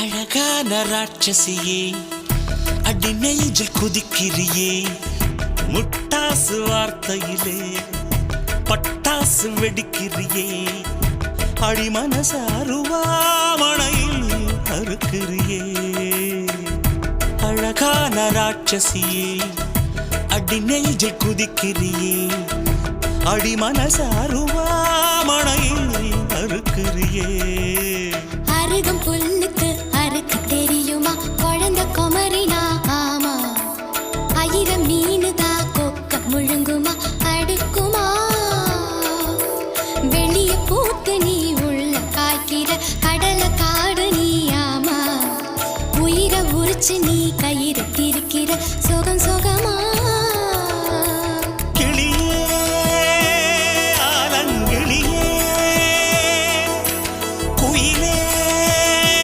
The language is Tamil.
அழகான ராட்சசியே அடி நெஞ்சில் குதிக்கிறியே முட்டாசு வார்த்தையிலே பட்டாசு வெடிக்கிறியே அடி மனசு அருவாமணையில் அறுக்கிறியே. அழகான ராட்சசியே அடி நெஞ்சில் குதிக்கிறியே அடி மனசு அருவாமணையில் அறுக்கிறியே. அருகம் அருகும் மாறினா ஆமா. ஆயிரம் நீனுதா கொக்க முழுங்குமா அடுக்குமா? வெளிய பூத்து நீ உள்ள காய்க்கிற கடலை காடு நீ ஆமா. உயிரை உரிச்சு நீ கயிறு திருக்கிற குயிலே